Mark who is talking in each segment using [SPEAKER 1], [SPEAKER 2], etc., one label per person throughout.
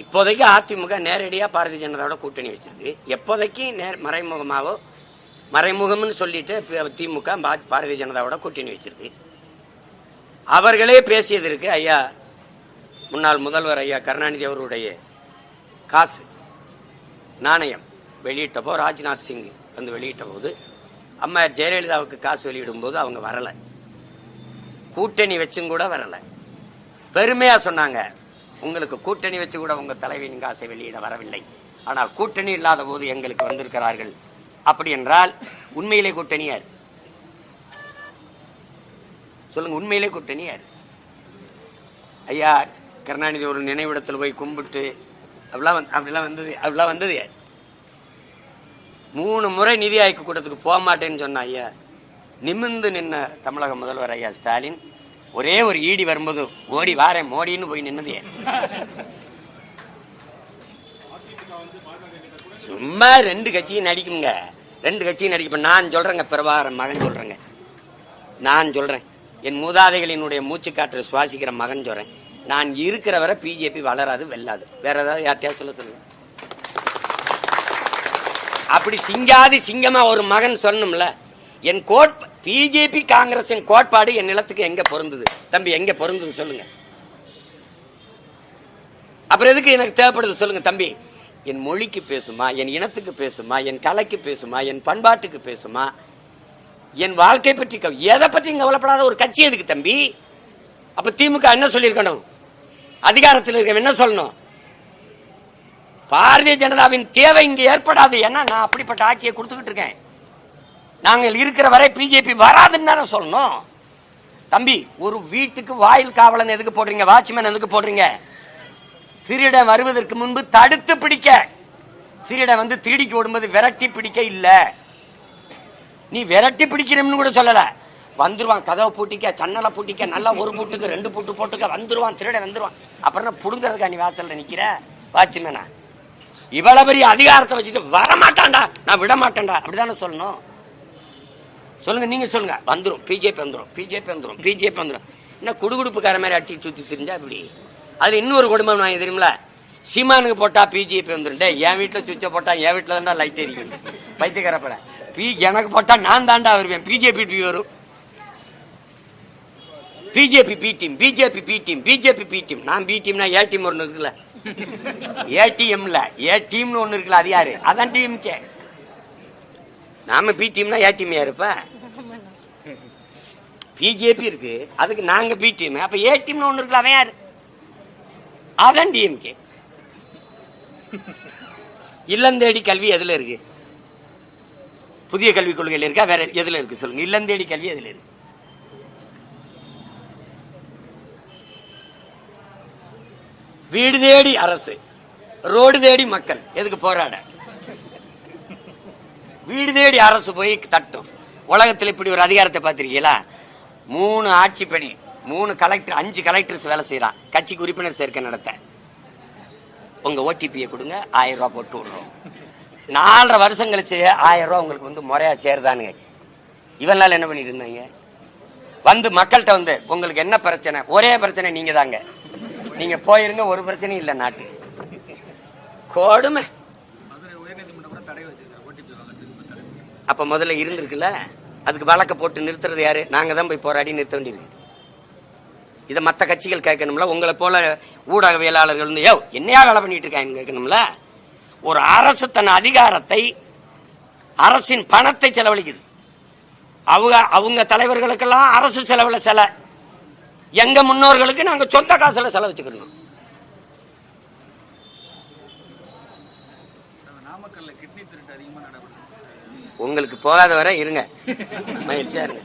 [SPEAKER 1] இப்போதைக்கு அதிமுக நேரடியா பாரதிய ஜனதாவோட கூட்டணி வச்சிருக்கு. எப்போதைக்கு நேர் மறைமுகமாவோ மறைமுகம்னு சொல்லிட்டு திமுக பாரதிய ஜனதாவோட கூட்டணி வச்சிருக்கு. அவர்களே பேசியதற்கு ஐயா முன்னாள் முதல்வர் ஐயா கருணாநிதி அவருடைய காசு நாணயம் வெளியிட்டப்போ ராஜ்நாத் சிங் வந்து வெளியிட்ட போது அம்மா ஜெயலலிதாவுக்கு காசு வெளியிடும் போது அவங்க வரலை. கூட்டணி வச்சும் கூட வரலை. பெருமையா சொன்னாங்க. உங்களுக்கு கூட்டணி வச்சு கூட உங்கள் தலைவியின் காசை வெளியிட வரவில்லை. ஆனால் கூட்டணி இல்லாத போது எங்களுக்கு வந்திருக்கிறார்கள். அப்படி என்றால் உண்மையிலே கூட்டணி யார் சொல்லுங்க உண்மையிலே கூட்டணி யார் ஐயா கருணாநிதி ஒரு நினைவிடத்தில் போய் கும்பிட்டு அப்படிலாம் வந்து- அப்படிலாம் வந்தது அப்படிலாம் வந்தது யார்? மூணு முறை நிதி ஆய்வு கூட்டத்துக்கு போக மாட்டேன்னு சொன்ன ஐயா. நிமிர்ந்து நின்ன தமிழக முதல்வர் ஐயா ஸ்டாலின் ஒரே ஒரு ஈடி வரும்போது ஓடி வாரேன் மோடின்னு போய் நின்னது சும்மா ரெண்டு கட்சியும் நடிக்குங்க ரெண்டு கட்சியும் நடிக்க நான் சொல்றேங்க பிரபாகரன் மகன் சொல்றேங்க. நான் சொல்றேன். என் மூதாதைகளினுடைய மூச்சுக்காற்று சுவாசிக்கிற மகன் சொல்றேன். நான் இருக்கிற வரை பிஜேபி வளராது வெல்லாது. வேற ஏதாவது யார்ட்டையா சொல்ல சொல்லுங்க. அப்படி சிங்காதி சிங்கமா ஒரு மகன் சொன்னோம்ல என் கோட் பிஜேபி காங்கிரசின் கோட்பாடு என் நிலத்துக்கு எங்க பொருந்தது? தம்பி எங்க பொருந்தது சொல்லுங்க. அப்புறம் எதுக்கு எனக்கு தேவைப்படுது சொல்லுங்க தம்பி? என் மொழிக்கு பேசுமா என் இனத்துக்கு பேசுமா என் கலைக்கு பேசுமா என் பண்பாட்டுக்கு பேசுமா? என் வாழ்க்கை பற்றி எதை பற்றி கவலைப்படாத? ஒரு கட்சி எதுக்கு தம்பி? அப்ப திமுக என்ன சொல்லியிருக்கணும்? அதிகாரத்தில் இருக்க என்ன சொல்லணும்? பாரதிய ஜனதாவின் தேவை இங்கே ஏற்படாது. ஏன்னா நான் அப்படிப்பட்ட ஆட்சியை கொடுத்துக்கிட்டு இருக்கேன். நாங்கள் இருக்கிற வரை பிஜேபி வராதுன்னு தானே சொல்லணும். தம்பி ஒரு வீட்டுக்கு வாயில் காவலன் எதுக்கு போடுறீங்க? வாட்ச்மேன் எதுக்கு போடுறீங்க? திருடன் வருவதற்கு முன்பு தடுத்து பிடிக்க. திருடன் வந்து திருடிக்கு ஓடும்போது விரட்டி பிடிக்க இல்ல. நீ விரட்டி பிடிக்கிறோம்னு கூட சொல்லல. வந்துருவான் கதவை பூட்டிக்க சன்னலை பூட்டிக்க நல்லா ஒரு பூட்டுக்கு ரெண்டு பூட்டு போட்டுக்க வந்துருவான் திருடன் வந்துருவான். அப்புறம் புடுங்கிறதுக்கா நீ வாசல்ல நிக்கிற? வாட்ச்மேனா இவ்வளவு பெரிய அதிகாரத்தை வச்சுட்டு வரமாட்டான்டா நான் விட மாட்டேன்டா அப்படிதானே சொல்லணும். சொல்லுங்க நீங்க சொல்லுங்க. வந்துடும் பிஜேபி வந்துடும் பிஜேபி வந்துரும். பிஜேபி வந்துடும் என்ன குடுகுடுப்புக்கார மாதிரி அடிச்சு சுத்தி தெரிஞ்சா இப்படி அதுல இன்னொரு குடும்பம் நான் தெரியுமில சீமானுக்கு போட்டா பிஜேபி வந்துரும். டே என் வீட்டுல சுவிட்ச போட்டா என் வீட்டுல தான்டா லைட் எரிக்கும் பைத்தியக்காரப்பட பி எனக்கு போட்டா நான் தாண்டா வருவேன். பிஜேபி டிவி வரும். BJP B team BJP B team BJP B team. நான் பி டீம்னா ஏ டீம் ஒன்று இருக்குல்ல? ஏடிஎம்ல ஏ டீம்னு ஒன்று இருக்குல்ல அது யாரு? அதான் டிஎம்கே நாம பி டீம்னா ஏ டீம் பிஜேபி இருக்கு. அதுக்கு நாங்க பி டீம் அப்ப ஏ டீம்னு ஒன்று இருக்குல்ல அவன் யாரு? அதான் டிஎம்கே இல்லந்தேடி கல்வி எதுல இருக்கு? புதிய கல்விக் கொள்கையில் இருக்கா? வேற எதுல இருக்கு? சொல்லுங்க. இல்லந்தேடி கல்வி எதுல இருக்கு? வீடு தேடி அரசு. ரோடு தேடி மக்கள். எதுக்கு போராட? வீடு தேடி அரசு போய் தட்டும். உலகத்தில் இப்படி ஒரு அதிகாரத்தை பார்த்துருக்கீங்களா? மூணு ஆட்சி பணி மூணு கலெக்டர் அஞ்சு கலெக்டர்ஸ் வேலை செய்கிறான் கட்சிக்கு உறுப்பினர் சேர்க்கை நடத்த. உங்கள் ஓடிபியை கொடுங்க ஆயிரம் ரூபா போட்டு விடுறோம். நாலரை வருஷம் கழிச்சு ஆயிரம் ரூபா உங்களுக்கு வந்து முறையாக சேருதானுங்க. இவன் நாள் என்ன பண்ணிட்டு இருந்தாங்க? வந்து மக்கள்கிட்ட வந்து உங்களுக்கு என்ன பிரச்சனை? ஒரே பிரச்சனை நீங்க தாங்க நீங்க போயிருங்க ஒரு பிரச்சனையும் இல்லை நாட்டு கொடுமை. அப்ப முதல்ல இருந்திருக்குல்ல? அதுக்கு வழக்க போட்டு நிறுத்துறது யாரு? நாங்க தான் போய் போராடி நிறுத்த வேண்டியிருக்கு. இதை மற்ற கட்சிகள் கேட்கணும்ல? உங்களை போல ஊடகவியலாளர்கள் வந்து யோ என்னையா வேலை பண்ணிட்டு இருக்காங்கன்னு கேட்கணும்ல? ஒரு அரசு தன் அதிகாரத்தை அரசின் பணத்தை செலவழிக்குது. அவங்க அவங்க தலைவர்களுக்கெல்லாம் அரசு செலவில் செல. எங்க முன்னோர்களுக்கு நாங்க சொந்த காசில் செலவச்சுக்கணும்
[SPEAKER 2] நாமக்கல்ல கிட்னி திருட்டு நடைபெறுது.
[SPEAKER 1] உங்களுக்கு போகாத வரை இருங்க. மகிழ்ச்சியா இருங்க.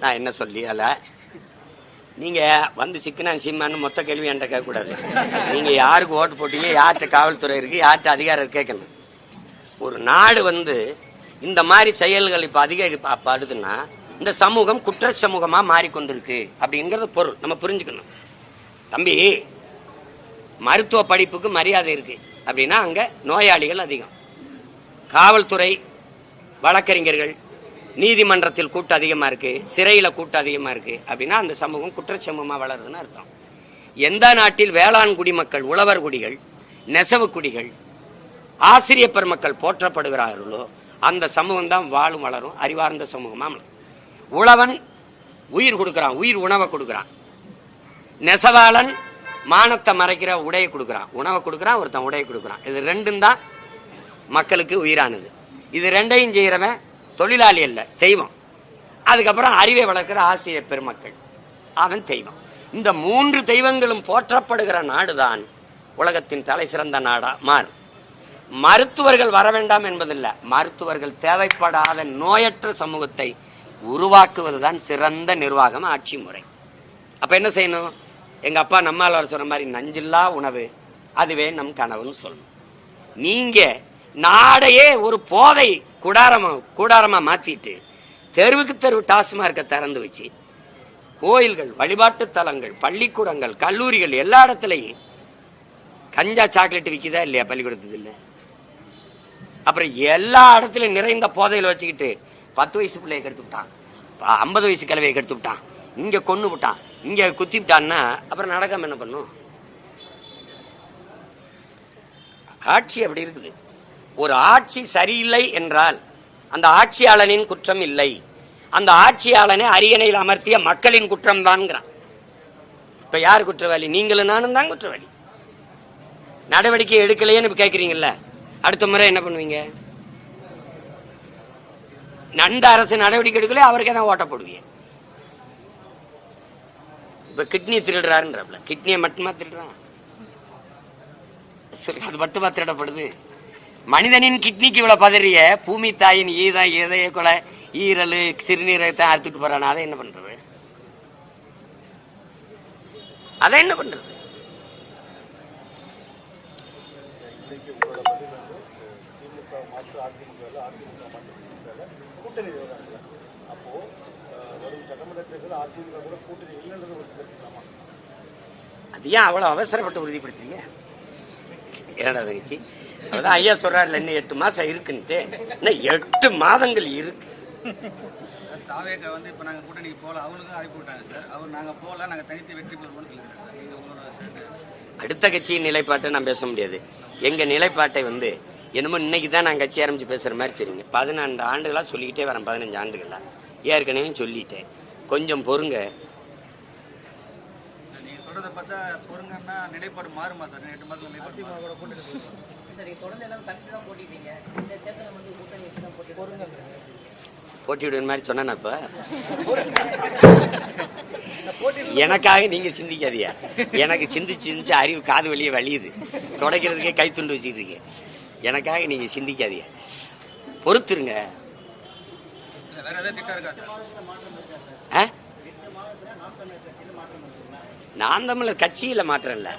[SPEAKER 1] நான் என்ன சொல்லி அல்ல நீங்க வந்து சிக்கனா சீமான்னு மொத்த கேள்வி என்கிட்ட கேட்கக்கூடாது. நீங்க யாருக்கு ஓட்டு போட்டீங்க? யார்கிட்ட காவல்துறை இருக்கு? யார்கிட்ட அதிகாரம் கேட்கணும் ஒரு நாடு வந்து இந்த மாதிரி செயல்கள் இப்ப அதிகப்படுதுன்னா இந்த சமூகம் குற்ற சமூகமா மாறிக்கொண்டிருக்கு. அப்படிங்கிறது பொருள். நம்ம புரிஞ்சுக்கணும். தம்பி மருத்துவ படிப்புக்கு மரியாதை இருக்கு. அப்படின்னா அங்க நோயாளிகள் அதிகம். காவல்துறை வழக்கறிஞர்கள் நீதிமன்றத்தில் கூட்டம் அதிகமா இருக்கு சிறையில கூட்டம் அதிகமா இருக்கு. அப்படின்னா அந்த சமூகம் குற்றச்சமூகமாக வளருதுன்னு அர்த்தம். எந்த நாட்டில் வேளாண் குடிமக்கள் உழவர் குடிகள் நெசவு குடிகள் ஆசிரிய பெருமக்கள் போற்றப்படுகிறார்களோ அந்த சமூகம் தான் வாழும் வளரும் அறிவார்ந்த சமூகமா உழவன் உயிர் கொடுக்குறான் உயிர் உணவை கொடுக்குறான். நெசவாளன் மானத்தை மறைக்கிற உடையை கொடுக்குறான். உணவை கொடுக்குறான் ஒருத்தன் உடையை கொடுக்குறான். இது ரெண்டும் தான் மக்களுக்கு உயிரானது. இது ரெண்டையும் செய்கிறவன் தொழிலாளி அல்ல தெய்வம். அதுக்கப்புறம் அறிவை வளர்க்கிற ஆசிரியர் பெருமக்கள். அவன் தெய்வம். இந்த மூன்று தெய்வங்களும் போற்றப்படுகிற நாடுதான் உலகத்தின் தலை சிறந்த நாடா மாறும். மருத்துவர்கள் வர வேண்டாம் என்பதில்லை. மருத்துவர்கள் தேவைப்படாத நோயற்ற சமூகத்தை உருவாக்குவதுதான் சிறந்த நிர்வாகம் ஆட்சி முறை. அப்ப என்ன செய்யணும்? எங்கள் அப்பா நம்மால் சொன்ன மாதிரி நஞ்சில்லா உணவு. அதுவே நம் கனவுன்னு சொல்லணும். நீங்கள் நாடையே ஒரு போதை கூடாரமா கூடாரமாக மாற்றிட்டு தெருவுக்கு தெருவு டாஸ்மார்க்க திறந்து வச்சு கோயில்கள் வழிபாட்டு தலங்கள் பள்ளிக்கூடங்கள் கல்லூரிகள் எல்லா இடத்துலையும் கஞ்சா சாக்லேட் விற்கிதா இல்லையா பள்ளிக்கூடத்துல இல்லை? அப்புறம் எல்லா இடத்துலையும் நிறைந்த போதையில் வச்சுக்கிட்டு பத்து வயசு பிள்ளைய கெடுத்து விட்டான். ஐம்பது வயசு கிழவையை கெடுத்து விட்டான். இங்கே கொண்டு விட்டான் இங்க குத்தி விட்டான்னா அப்புறம் நடக்காம என்ன பண்ணும்? ஆட்சி அப்படி இருக்குது. ஒரு ஆட்சி சரியில்லை என்றால் அந்த ஆட்சியாளனின் குற்றம் இல்லை. அந்த ஆட்சியாளனை அரியணையில் அமர்த்திய மக்களின் குற்றம் தான்ங்கிறான் இப்ப யார் குற்றவாளி? நீங்களும் நானும் தான் குற்றவாளி. நடவடிக்கை எடுக்கலையேன்னு இப்ப அடுத்த முறை என்ன பண்ணுவீங்க? நண்ட அரசு நடவடிக்கை எடுக்கல அவருக்கே தான் ஓட்ட போடுவீங்க. இப்ப கிட்னி திருடுறாருன்றப்பல கிட்னியை மட்டுமா திருடுறான்? சரி அது மட்டுமா திருடப்படுது? மனிதனின் கிட்னிக்கு இவ்வளவு பதறிய பூமி தாயின் ஈதான் இதய கொலை ஈரல் சிறுநீரகத்தை அறுத்துட்டு போறான் அதை என்ன பண்றது? அதை என்ன பண்றது? அது ஏன் அவ்வளவு அவசரப்பட்டு உறுதிப்படுத்துறீங்க? என்னடா தங்கச்சி அதான் ஐயா சொல்றாருல இன்னும் எட்டு மாசம் இருக்குன்ட்டு. இன்னும் எட்டு மாதங்கள் இருக்கு.
[SPEAKER 2] தாவேக்கா வந்து இப்ப நாங்க கூட்டணிக்கு போல அவங்களுக்கும் அனுப்பி விட்டாங்க சார். அவர் நாங்க போல நாங்க தனித்து வெற்றி பெறுவோம்னு சொல்லியிருக்காங்க நீங்க உங்களோட சேர்ந்து
[SPEAKER 1] அடுத்த கட்சியின் நிலைப்பாட்டை நான் பேச முடியாது. எங்க நிலைப்பாட்டை வந்து என்னமோ இன்னைக்கு தான் நான் கட்சி ஆரம்பிச்சு பேசுற மாதிரி சொல்றீங்க பதினான்கு ஆண்டுகளா சொல்லிக்கிட்டே வரேன் பதினஞ்சு ஆண்டுகளா ஏற்கனவே சொல்லிட்டேன். கொஞ்சம் பொறுங்க.
[SPEAKER 2] நீங்க சொல்றத பார்த்தா பொறுங்கன்னா நிலைப்பாடு மாறுமா சார்? எட்டு மாதத்துல நிலைப்பாடு
[SPEAKER 1] மாதிரி சொன்னா இப்ப? எனக்காக நீங்க சிந்திக்காதீங்க. எனக்கு சிந்திச்சு சிந்திச்சு அறிவு காது வழியே வலியுது துடைக்கிறதுக்கே கை துண்டு வச்சுட்டு இருக்கேன். எனக்காக நீங்க சிந்திக்காதீங்க. பொறுத்துருங்க.
[SPEAKER 2] வேற ஏதாவது திட்டம் இருக்கா சார்?
[SPEAKER 1] ஆ? நான் தமிழர் கட்சியில மாற்றம் இல்லை.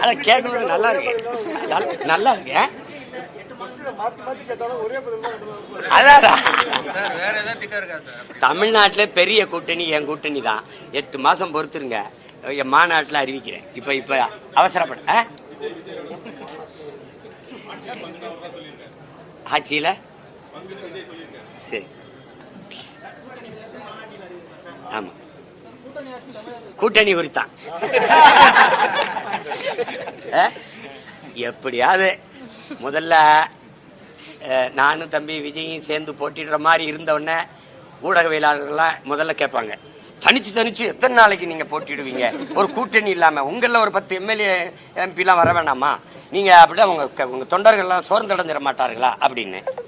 [SPEAKER 1] அத நல்லா இருக்கு. நல்லா இருக்கு. ஆ? பெரிய கூட்டணி என் கூட்டணி தான். எட்டு மாசம் பொறுத்துருங்க. என் மாநாட்டில் அறிவிக்கிறேன். இப்ப இப்ப அவசரப்பட ஆட்சியில் ஆட்சியில? சரி. ஆமா. கூட்டணி குறித்தான். எப்படியாவது முதல்ல நானும் தம்பி விஜயும் சேர்ந்து போட்டிடுற மாதிரி இருந்தவுடனே ஊடகவியலாளர்கள்லாம் முதல்ல கேட்பாங்க. தனிச்சு தனிச்சு எத்தனை நாளைக்கு நீங்கள் போட்டிடுவீங்க ஒரு கூட்டணி இல்லாமல் உங்களில் ஒரு பத்து எம்எல்ஏ எம்பிலாம் வர வேணாமா? நீங்கள் அப்படியே உங்கள் உங்கள் தொண்டர்கள்லாம் சோர்ந்தடைஞ்சிட மாட்டார்களா? அப்படின்னு.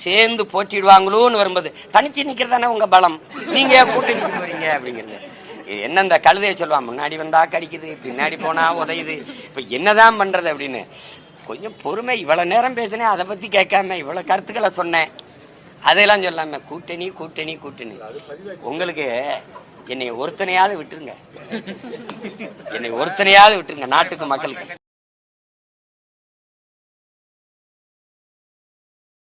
[SPEAKER 1] சேர்ந்து போட்டிடுவாங்களோன்னு வரும்போது தனிச்சு நிக்கிறதானே உங்க பலம்? நீங்க ஏன் கூட்டணி கொண்டு வரீங்க அப்படிங்கிறது. என்ன இந்த கழுதையை சொல்லுவான் முன்னாடி வந்தா கடிக்குது பின்னாடி போனா உதையுது. இப்ப என்னதான் பண்றது அப்படின்னு. கொஞ்சம் பொறுமை இவ்வளவு நேரம் பேசினேன் அதை பத்தி கேட்காம இவ்வளவு கருத்துக்களை சொன்னேன். அதையெல்லாம் சொல்லாம கூட்டணி கூட்டணி கூட்டணி. உங்களுக்கு என்னை ஒருத்தனையாவது விட்டுருங்க. என்னை ஒருத்தனையாவது விட்டுருங்க நாட்டுக்கு மக்களுக்கு.